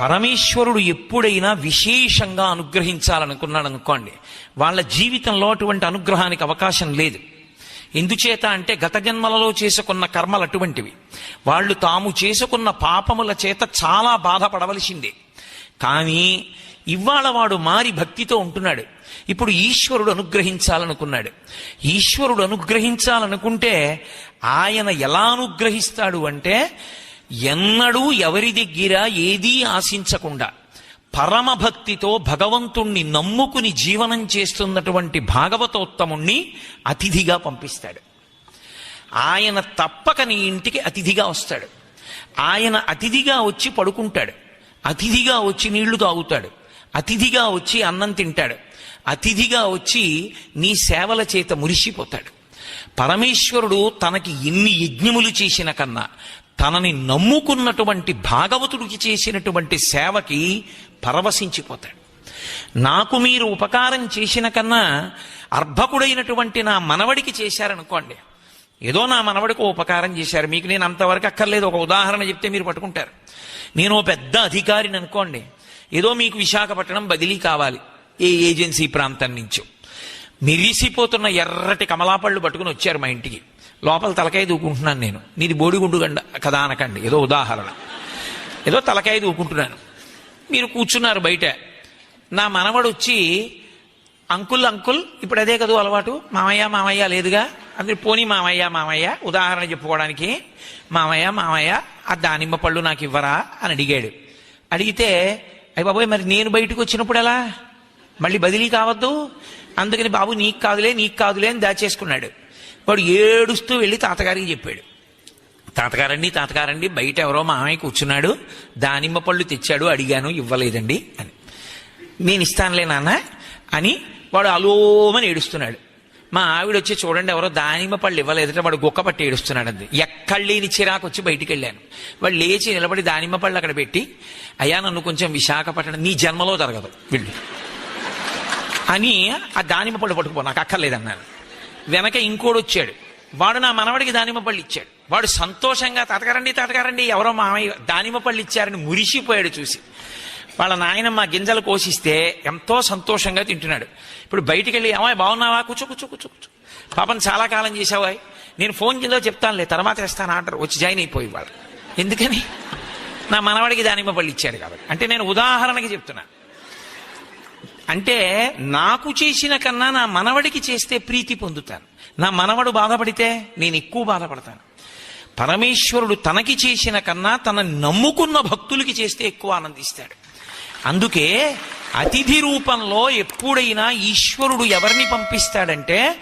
పరమేశ్వరుడు ఎప్పుడైనా విశేషంగా అనుగ్రహించాలనుకున్నాడు అనుకోండి వాళ్ళ జీవితంలో అటువంటి అనుగ్రహానికి అవకాశం లేదు. ఎందుచేత అంటే గత జన్మలలో చేసుకున్న కర్మలు అటువంటివి. వాళ్ళు తాము చేసుకున్న పాపముల చేత చాలా బాధపడవలసిందే. కానీ ఇవాళ వాడు మారి భక్తితో ఉంటున్నాడు. ఇప్పుడు ఈశ్వరుడు అనుగ్రహించాలనుకున్నాడు. ఈశ్వరుడు అనుగ్రహించాలనుకుంటే ఆయన ఎలా అనుగ్రహిస్తాడు అంటే ఎన్నడూ ఎవరి దగ్గర ఏదీ ఆశించకుండా పరమభక్తితో భగవంతుణ్ణి నమ్ముకుని జీవనం చేస్తున్నటువంటి భాగవతోత్తముణ్ణి అతిథిగా పంపిస్తాడు. ఆయన తప్పక నీ ఇంటికి అతిథిగా వస్తాడు. ఆయన అతిథిగా వచ్చి పడుకుంటాడు. అతిథిగా వచ్చి నీళ్ళు తాగుతాడు. అతిథిగా వచ్చి అన్నం తింటాడు. అతిథిగా వచ్చి నీ సేవల చేత మురిసిపోతాడు. పరమేశ్వరుడు తనకి ఎన్ని యజ్ఞములు చేసిన కన్నా తనని నమ్ముకున్నటువంటి భాగవతుడికి చేసినటువంటి సేవకి పరవశించిపోతాడు. నాకు మీరు ఉపకారం చేసిన కన్నా అర్భకుడైనటువంటి నా మనవడికి చేశారనుకోండి. ఏదో నా మనవడికి ఉపకారం చేశారు. మీకు నేను అంతవరకు అక్కర్లేదు. ఒక ఉదాహరణ చెప్తే మీరు పట్టుకుంటారు. నేను ఓ పెద్ద అధికారిని అనుకోండి. ఏదో మీకు విశాఖపట్నం బదిలీ కావాలి. ఏ ఏజెన్సీ ప్రాంతం నుంచో. మెరిసిపోతున్న ఎర్రటి కమలాపళ్ళు పట్టుకుని వచ్చారు మా ఇంటికి. లోపల తలకాయ దూకుంటున్నాను నేను. నీది బోడిగుండు గండ కదా అనకండి. ఏదో ఉదాహరణ. ఏదో తలకాయ దూకుంటున్నాను. మీరు కూర్చున్నారు బయట. నా మనవడు వచ్చి అంకుల్ అంకుల్ ఇప్పుడు అదే కదా అలవాటు? మామయ్య మామయ్య లేదుగా? అందరు పోనీ మామయ్య మామయ్య ఉదాహరణ చెప్పుకోవడానికి. మామయ్య మామయ్య ఆ దానిమ్మ పళ్ళు నాకు ఇవ్వరా? అని అడిగాడు. అడిగితే అయ్యి బాబోయ్ మరి నేను బయటకు వచ్చినప్పుడు ఎలా? మళ్ళీ బదిలీ కావద్దు? అందుకని బాబు నీకు కాదులే నీకు కాదులే అని దాచేసుకున్నాడు. వాడు ఏడుస్తూ వెళ్ళి తాతగారికి చెప్పాడు. తాతగారండి తాతగారండి బయట ఎవరో మామయ్య కూర్చున్నాడు దానిమ్మ పళ్ళు తెచ్చాడు అడిగాను ఇవ్వలేదండి అని. నేను ఇస్తానులే నాన్న అని వాడు అలోమని ఏడుస్తున్నాడు. మా ఆవిడ వచ్చి చూడండి ఎవరో దానిమ్మ పళ్ళు ఇవ్వలేదట వాడు గొక్క పట్టి ఏడుస్తున్నాడు అంది ఎక్కడ లేని చిరాకు వచ్చి బయటికి వెళ్ళాను. వాడు లేచి నిలబడి దానిమ్మ పళ్ళు అక్కడ పెట్టి అయ్యా నన్ను కొంచెం విశాఖపట్నం నీ జన్మలో జరగదు వీళ్ళు. అని ఆ దానిమ్మ పళ్ళు పట్టుకుపో నాకు అక్కర్లేదన్నాను. వెనక ఇంకోడు వచ్చాడు. వాడు నా మనవడికి దానిమ్మ పళ్ళు ఇచ్చాడు. వాడు సంతోషంగా తాతగారండి తాతగారండి ఎవరో మామయ్య దానిమ్మ పళ్ళు ఇచ్చారని మురిసిపోయాడు చూసి. వాళ్ళ నాయనమ్మ గింజలు కోసిస్తే ఎంతో సంతోషంగా తింటున్నాడు. ఇప్పుడు బయటికి వెళ్ళి ఏమాయ్ బాగున్నావా? కూర్చో కూర్చో కూర్చో కూర్చో. పాపం చాలా కాలం చేసావా నేను ఫోన్ కింద చెప్తానులే తర్వాత వేస్తాను ఆర్డర్. వచ్చి జాయిన్ అయిపోయి వాళ్ళు. ఎందుకని? నా మనవడికి దానిమ్మ పళ్ళు ఇచ్చాడు కాబట్టి. అంటే నేను ఉదాహరణకి చెప్తున్నాను అంటే నాకు చేసిన కన్నా నా మనవడికి చేస్తే ప్రీతి పొందుతాను. నా మనవడు బాధపడితే నేను ఎక్కువ బాధపడతాను. పరమేశ్వరుడు తనకి చేసిన కన్నా తన నమ్ముకున్న భక్తులకి చేస్తే ఎక్కువ ఆనందిస్తాడు. అందుకే అతిథి రూపంలో ఎప్పుడైనా ఈశ్వరుడు ఎవరిని పంపిస్తాడంటే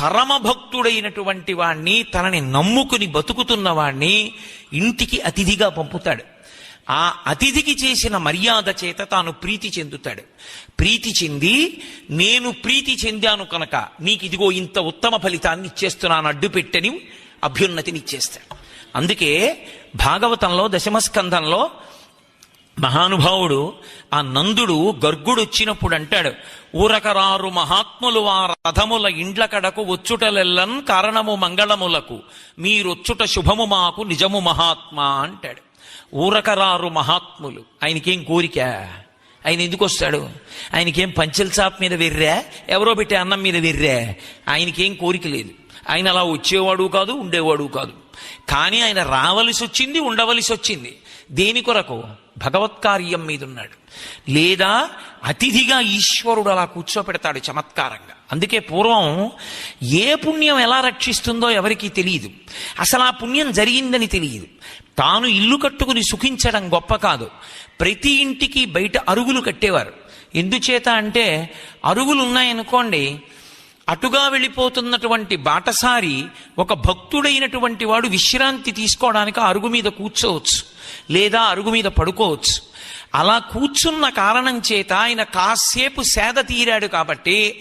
పరమభక్తుడైనటువంటి వాణ్ణి తనని నమ్ముకుని బతుకుతున్న వాణ్ణి ఇంటికి అతిథిగా పంపుతాడు. ఆ అతిథికి చేసిన మర్యాద చేత తాను ప్రీతి చెందుతాడు. ప్రీతి చెంది నేను ప్రీతి చెందాను కనుక నీకు ఇదిగో ఇంత ఉత్తమ ఫలితాన్ని ఇచ్చేస్తున్నాను అడ్డు పెట్టని అభ్యున్నతిని ఇచ్చేస్తాడు. అందుకే భాగవతంలో దశమస్కంధంలో మహానుభావుడు ఆ నందుడు గర్గుడు వచ్చినప్పుడు అంటాడు ఊరకరారు మహాత్ములు ఆ రథముల ఇండ్ల కడకు వచ్చుటలెల్లన్ కారణము మంగళములకు. మీరొచ్చుట శుభము మాకు నిజము మహాత్మా అంటాడు. ఊరకరారు మహాత్ములు. ఆయనకేం కోరిక? ఆయన ఎందుకు వస్తాడు? ఆయనకేం పంచల్ చాప్ మీద వెర్రా? ఎవరో పెట్టే అన్నం మీద వెర్రా? ఆయనకేం కోరిక లేదు. ఆయన అలా వచ్చేవాడు కాదు ఉండేవాడు కాదు. కానీ ఆయన రావలసి వచ్చింది ఉండవలసి వచ్చింది దేని కొరకు? భగవత్కార్యం మీద ఉన్నాడు లేదా అతిథిగా ఈశ్వరుడు అలా కూర్చోపెడతాడు చమత్కారంగా. అందుకే పూర్వం ఏ పుణ్యం ఎలా రక్షిస్తుందో ఎవరికీ తెలియదు. అసలు ఆ పుణ్యం జరిగిందని తెలియదు. తాను ఇల్లు కట్టుకుని సుఖించడం గొప్ప కాదు. ప్రతి ఇంటికి బయట అరుగులు కట్టేవారు. ఎందుచేత అంటే అరుగులు ఉన్నాయనుకోండి అటుగా వెళ్ళిపోతున్నటువంటి బాటసారి ఒక భక్తుడైనటువంటి వాడు విశ్రాంతి తీసుకోవడానికి అరుగు మీద కూర్చోవచ్చు లేదా అరుగు మీద పడుకోవచ్చు. అలా కూర్చున్న కారణం చేత ఆయన కాసేపు సేద తీరాడు కాబట్టి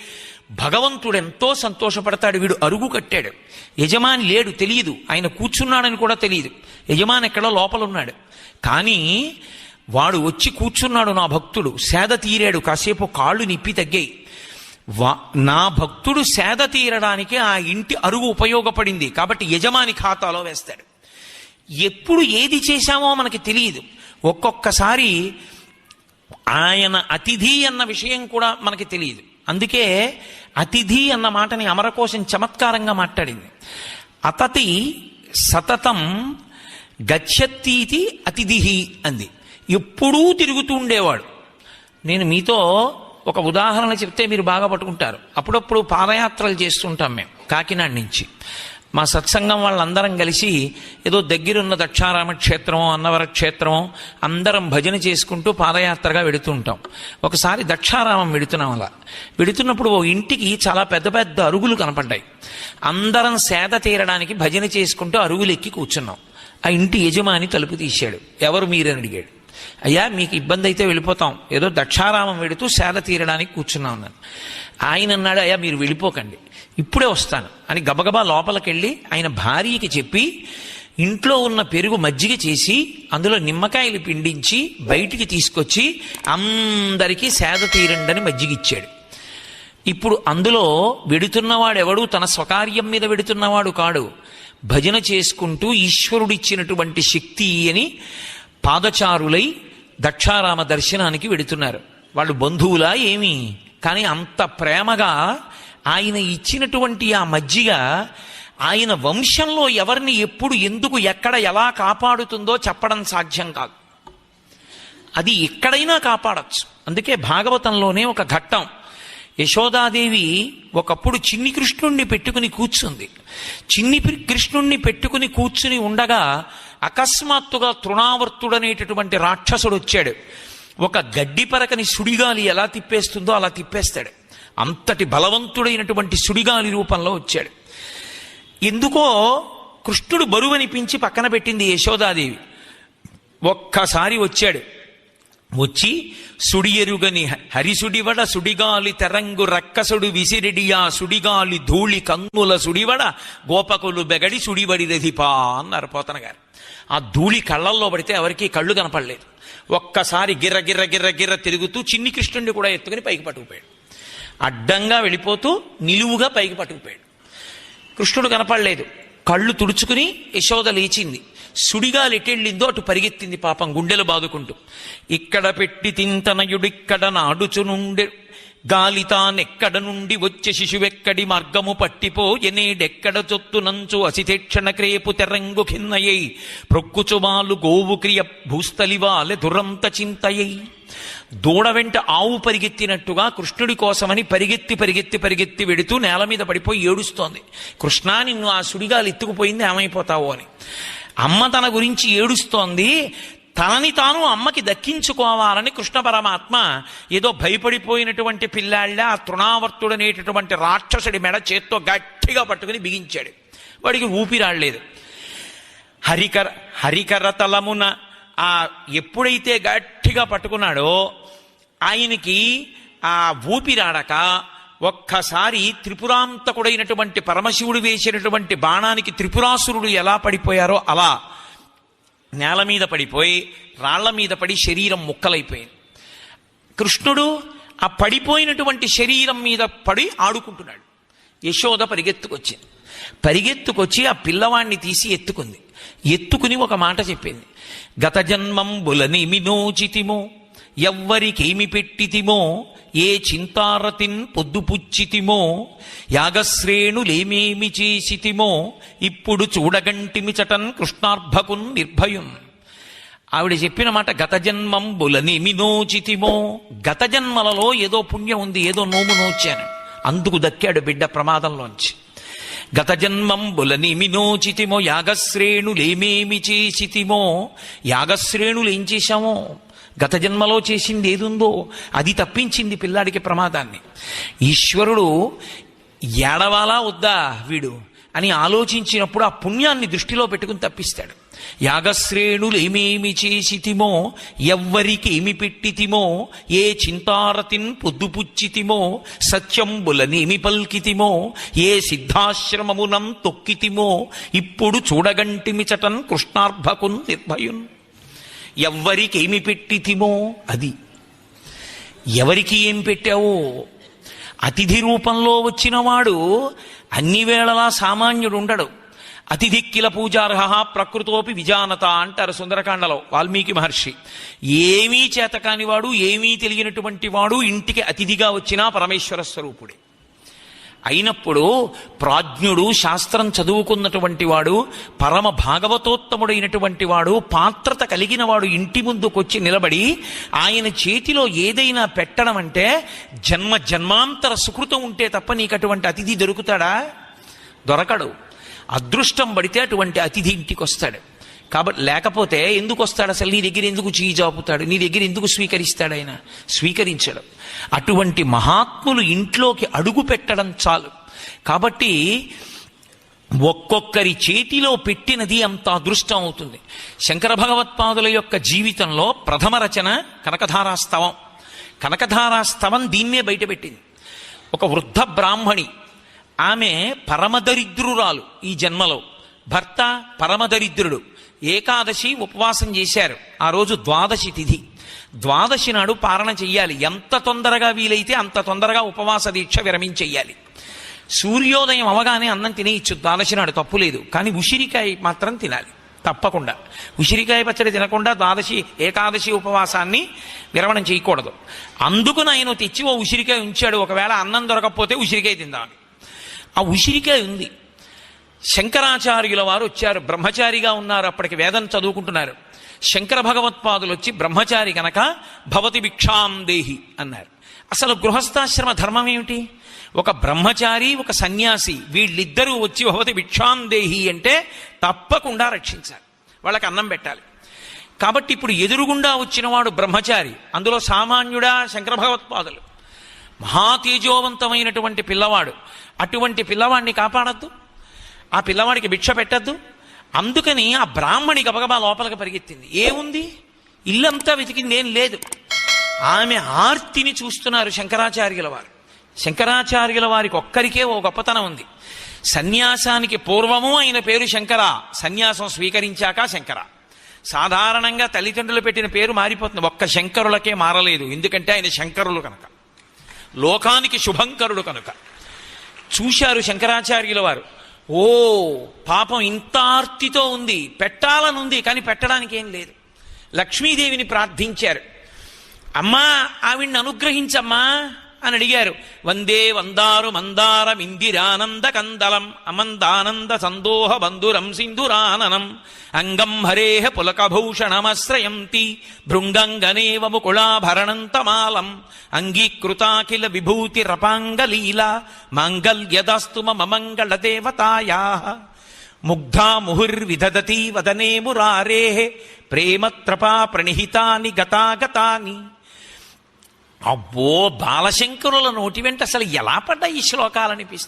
భగవంతుడు ఎంతో సంతోషపడతాడు వీడు అరుగు కట్టాడు. యజమాని లేడు తెలియదు ఆయన కూర్చున్నాడని కూడా తెలియదు యజమాని ఎక్కడో లోపలున్నాడు. కానీ వాడు వచ్చి కూర్చున్నాడు నా భక్తుడు. సేద తీరాడు. కాసేపు కాళ్ళు నిప్పి తగ్గాయి. వా- నా భక్తుడు సేద తీరడానికి ఆ ఇంటి అరుగు ఉపయోగపడింది. కాబట్టి యజమాని ఖాతాలో వేస్తాడు. ఎప్పుడు ఏది చేశామో మనకి తెలియదు ఒక్కొక్కసారి ఆయన అతిథి అన్న విషయం కూడా మనకి తెలియదు అందుకే అతిథి అన్న మాటని అమరకోశం చమత్కారంగా మాట్లాడింది. అతతి సతతం గచ్చత్తీతి అతిథి అంది. ఎప్పుడూ తిరుగుతూ ఉండేవాడు. నేను మీతో ఒక ఉదాహరణ చెప్తే మీరు బాగా పట్టుకుంటారు. అప్పుడప్పుడు పాదయాత్రలు చేస్తుంటాం మేము కాకినాడ నుంచి. మా సత్సంగం వాళ్ళందరం కలిసి ఏదో దగ్గరున్న దక్షారామ క్షేత్రమో అన్నవర క్షేత్రమో అందరం భజన చేసుకుంటూ పాదయాత్రగా వెడుతుంటాం ఒకసారి దక్షారామం వెడుతున్నాం అలా. వెడుతున్నప్పుడు ఓ ఇంటికి చాలా పెద్ద పెద్ద అరుగులు కనపడ్డాయి. అందరం సేద తీరడానికి భజన చేసుకుంటూ అరుగులు ఎక్కి కూర్చున్నాం. ఆ ఇంటి యజమాని తలుపు తీశాడు. ఎవరు మీరని అడిగాడు. అయ్యా మీకు ఇబ్బంది అయితే వెళ్ళిపోతాం. ఏదో దక్షారామం వెడుతూ సేద తీరడానికి కూర్చున్నాం అన్నాను ఆయన అన్నాడు అయ్యా మీరు వెళ్ళిపోకండి. ఇప్పుడే వస్తాను. అని గబగబా లోపలికెళ్ళి ఆయన భార్యకి చెప్పి ఇంట్లో ఉన్న పెరుగు మజ్జిగ చేసి అందులో నిమ్మకాయలు పిండించి బయటికి తీసుకొచ్చి అందరికీ సేద తీరండని మజ్జిగ ఇచ్చాడు ఇప్పుడు అందులో వెడుతున్నవాడెవడు? తన స్వకార్యం మీద వెడుతున్నవాడు కాడు. భజన చేసుకుంటూ ఈశ్వరుడిచ్చినటువంటి శక్తి అని పాదచారులై దక్షారామ దర్శనానికి వెడుతున్నారు. వాళ్ళు బంధువులా ఏమి? కానీ అంత ప్రేమగా ఆయన ఇచ్చినటువంటి ఆ మజ్జిగ ఆయన వంశంలో ఎవరిని ఎప్పుడు ఎందుకు ఎక్కడ ఎలా కాపాడుతుందో చెప్పడం సాధ్యం కాదు. అది ఎక్కడైనా కాపాడచ్చు. అందుకే భాగవతంలోనే ఒక ఘట్టం. యశోదాదేవి ఒకప్పుడు చిన్ని కృష్ణుణ్ణి పెట్టుకుని కూర్చుంది. చిన్ని కృష్ణుణ్ణి పెట్టుకుని కూర్చుని ఉండగా అకస్మాత్తుగా తృణావర్తుడనేటటువంటి రాక్షసుడు వచ్చాడు ఒక గడ్డి పరకని సుడిగాలి ఎలా తిప్పేస్తుందో అలా తిప్పేస్తాడు. అంతటి బలవంతుడైనటువంటి సుడిగాలి రూపంలో వచ్చాడు. ఎందుకో కృష్ణుడు బరువనిపించి పక్కన పెట్టింది యశోదాదేవి. ఒక్కసారి వచ్చాడు. వచ్చి సుడియరుగని హరిసుడివడ సుడిగాలి తెరంగు రక్కసుడు విసిరిడియా సుడిగాలి ధూళి కంగుల సుడివడ గోపకులు బెగడి సుడివడి రధిపా అన్నారు పోతన గారు ఆ ధూళి కళ్ళల్లో పడితే ఎవరికీ కళ్ళు కనపడలేదు. ఒక్కసారి గిర్ర గిర్ర గిర్ర గిర్ర తిరుగుతూ చిన్ని కృష్ణుడిని కూడా ఎత్తుకుని పైకి పట్టుకుపోయాడు. అడ్డంగా వెళ్ళిపోతూ నిలువుగా పైకి పట్టుకుపోయాడు. కృష్ణుడు కనపడలేదు. కళ్ళు తుడుచుకుని యశోద లేచింది. సుడిగా లెటెళ్ళిందో అటు పరిగెత్తింది పాపం గుండెలు బాదుకుంటూ. ఇక్కడ పెట్టి తింతనయుడిక్కడ నాడుచునుండె గాలి తానెక్కడ నుండి వచ్చే శిశువెక్కడి మార్గము పట్టిపో ఎనేడెక్కడ చొత్తునంచు అసితేక్షణ క్రేపు తెరంగు ఖిన్నయై ప్రొక్కుచుమాలు గోవు క్రియ భూస్థలివాలె దురంత చింతయై. దూడ వెంట ఆవు పరిగెత్తినట్టుగా కృష్ణుడి కోసమని పరిగెత్తి పరిగెత్తి పరిగెత్తి వెడుతూ నేల మీద పడిపోయి ఏడుస్తోంది. కృష్ణ నిన్ను ఆ సుడిగాలు ఎత్తుకుపోయింది ఏమైపోతావో అని. అమ్మ తన గురించి ఏడుస్తోంది. తనని తాను అమ్మకి దక్కించుకోవాలని కృష్ణ పరమాత్మ ఏదో భయపడిపోయినటువంటి పిల్లాళ్ళ ఆ తృణావర్తుడనేటటువంటి రాక్షసుడి మెడ చేత్తో గట్టిగా పట్టుకుని బిగించాడు. వాడికి ఊపిరాడలేదు. హరికర హరికర తలమున ఆ ఎప్పుడైతే గట్టిగా పట్టుకున్నాడో ఆయనకి ఆ ఊపిరాడక ఒక్కసారి త్రిపురాంతకుడైనటువంటి పరమశివుడు వేసినటువంటి బాణానికి త్రిపురాసురుడు ఎలా పడిపోయారో అలా నేల మీద పడిపోయి రాళ్ళ మీద పడి శరీరం ముక్కలైపోయింది. కృష్ణుడు ఆ పడిపోయినటువంటి శరీరం మీద పడి ఆడుకుంటున్నాడు. యశోద పరిగెత్తుకొచ్చింది. పరిగెత్తుకొచ్చి ఆ పిల్లవాణ్ణి తీసి ఎత్తుకుంది. ఎత్తుకుని ఒక మాట చెప్పింది. గత జన్మం బులని మినోచితిమో ఎవ్వరికేమి పెట్టితిమో ఏ చింతారతిన్ పొద్దుపుచ్చితిమో యాగశ్రేణులేమేమి చేసితిమో ఇప్పుడు చూడగంటిమి చటన్ కృష్ణార్భకున్ నిర్భయున్. ఆవిడ చెప్పిన మాట గత జన్మం బులని నోచితిమో గత జన్మలలో ఏదో పుణ్యం ఉంది ఏదో నోము నోచాను. అందుకు దక్కాడు బిడ్డ ప్రమాదంలోంచి. గత జన్మం బులని నోచితిమో యాగశ్రేణులేమేమి చేసితిమో యాగశ్రేణులు ఏం చేశామో? గత జన్మలో చేసింది ఏదుందో అది తప్పించింది పిల్లాడికి ప్రమాదాన్ని. ఈశ్వరుడు ఏడవాలా వద్దా వీడు అని ఆలోచించినప్పుడు ఆ పుణ్యాన్ని దృష్టిలో పెట్టుకుని తప్పిస్తాడు. యాగశ్రేణులు ఏమేమి చేసితిమో ఎవ్వరికి ఏమి పెట్టితిమో ఏ చింతారతిన్ పొద్దుపుచ్చితిమో సత్యంబులనేమి పల్కితిమో ఏ సిద్ధాశ్రమమునం తొక్కితిమో ఇప్పుడు చూడగంటిమి చటన్ కృష్ణార్భకున్ నిర్భయున్. ఎవ్వరికి ఏమి పెట్టితిమో అది. ఎవరికి ఏం పెట్టావో? అతిథి రూపంలో వచ్చినవాడు అన్ని వేళలా సామాన్యుడు ఉండడు అతిథి కిల పూజార్హ ప్రకృతోపి విజానత అంటారు సుందరకాండలో వాల్మీకి మహర్షి. ఏమీ చేతకానివాడు ఏమీ తెలియనటువంటి వాడు ఇంటికి అతిథిగా వచ్చినా పరమేశ్వర స్వరూపుడే. అయినప్పుడు ప్రాజ్ఞుడు శాస్త్రం చదువుకున్నటువంటి వాడు పరమ భాగవతోత్తముడైనటువంటి వాడు పాత్రత కలిగిన వాడు ఇంటి ముందుకొచ్చి నిలబడి ఆయన చేతిలో ఏదైనా పెట్టడం అంటే జన్మ జన్మాంతర సుకృతం ఉంటే తప్ప నీకు అటువంటి అతిథి దొరుకుతాడా? దొరకడు. అదృష్టం పడితే అటువంటి అతిథి ఇంటికి వస్తాడు కాబట్టి లేకపోతే ఎందుకు వస్తాడు అసలు? నీ దగ్గర ఎందుకు చేయి జాపుతాడు? నీ దగ్గర ఎందుకు స్వీకరిస్తాడు ఆయన? స్వీకరించడు. అటువంటి మహాత్ములు ఇంట్లోకి అడుగు పెట్టడం చాలు. కాబట్టి ఒక్కొక్కరి చేతిలో పెట్టినది అంత అదృష్టం అవుతుంది. శంకర భగవత్పాదుల యొక్క జీవితంలో ప్రథమ రచన కనకధారాస్తవం కనకధారాస్తవం దీన్నే బయటపెట్టింది ఒక వృద్ధ బ్రాహ్మణి ఆమె పరమదరిద్రురాలు ఈ జన్మలో. భర్త పరమదరిద్రుడు. ఏకాదశి ఉపవాసం చేశారు. ఆ రోజు ద్వాదశి తిథి. ద్వాదశి నాడు పారణ చెయ్యాలి. ఎంత తొందరగా వీలైతే అంత తొందరగా ఉపవాస దీక్ష విరమించెయ్యాలి సూర్యోదయం అవగానే అన్నం తినేయచ్చు. ద్వాదశి నాడు తప్పు లేదు. కానీ ఉసిరికాయ మాత్రం తినాలి. తప్పకుండా. ఉసిరికాయ పచ్చడి తినకుండా ద్వాదశి ఏకాదశి ఉపవాసాన్ని విరమణం చేయకూడదు. అందుకు నేను తెచ్చి ఓ ఉసిరికాయ ఉంచాడు. ఒకవేళ అన్నం దొరకకపోతే ఉసిరికాయ తిందామని. ఆ ఉసిరికాయ ఉంది. శంకరాచార్యుల వారు వచ్చారు. బ్రహ్మచారిగా ఉన్నారు. అప్పటికి వేదం చదువుకుంటున్నారు. శంకర భగవత్పాదులు వచ్చి బ్రహ్మచారి గనక భవతి భిక్షాం దేహి అన్నారు. అసలు గృహస్థాశ్రమ ధర్మం ఏమిటి? ఒక బ్రహ్మచారి ఒక సన్యాసి వీళ్ళిద్దరూ వచ్చి భవతి భిక్షాం దేహి అంటే తప్పకుండా రక్షించాలి. వాళ్ళకి అన్నం పెట్టాలి. కాబట్టి ఇప్పుడు ఎదురుగుండా వచ్చినవాడు బ్రహ్మచారి అందులో సామాన్యుడా శంకర భగవత్పాదులు. మహాతేజోవంతమైనటువంటి పిల్లవాడు. అటువంటి పిల్లవాడిని కాపాడద్దు. ఆ పిల్లవాడికి భిక్ష పెట్టద్దు. అందుకని ఆ బ్రాహ్మణి గబగబా లోపలికి పరిగెత్తింది. ఏముంది? ఇల్లంతా వెతికింది ఏం లేదు. ఆమె ఆర్తిని చూస్తున్నారు శంకరాచార్యుల వారు. శంకరాచార్యుల వారికి ఒక్కరికే ఓ గొప్పతనం ఉంది. సన్యాసానికి పూర్వము ఆయన పేరు శంకర సన్యాసం స్వీకరించాక శంకర. సాధారణంగా తల్లిదండ్రులు పెట్టిన పేరు మారిపోతుంది. ఒక్క శంకరులకే మారలేదు. ఎందుకంటే ఆయన శంకరులు కనుక. లోకానికి శుభంకరుడు కనుక. చూశారు శంకరాచార్యుల వారు. ఓ పాపం ఇంత ఆర్తితో ఉంది. పెట్టాలనుంది కానీ పెట్టడానికి ఏం లేదు. లక్ష్మీదేవిని ప్రార్థించారు. అమ్మా ఆవిడ్ని అనుగ్రహించమ్మా. అని అడిగారు. వందే వందారు మందారం ఇందిరానంద కందలం అమందానంద సందోహ బంధురం సింధురాననం అంగం హరేహ పులకభూషణమశ్రయంతి భృంగంగనేవ ముకుళాభరణంతమాలం అంగీకృతాఖిల విభూతి రపాంగలీల మాంగల్యదాస్తు మమ మంగళ దేవతాయా ముగ్ధా ముహుర్విదదతి వదనే మురారే ప్రేమత్రపా ప్రణిహితాని గతాగతాని అబ్బో బాలశంకరుల నోటి వెంట అసలు ఎలా పడ్డాయి ఈ శ్లోకాలనిపిస్తుంది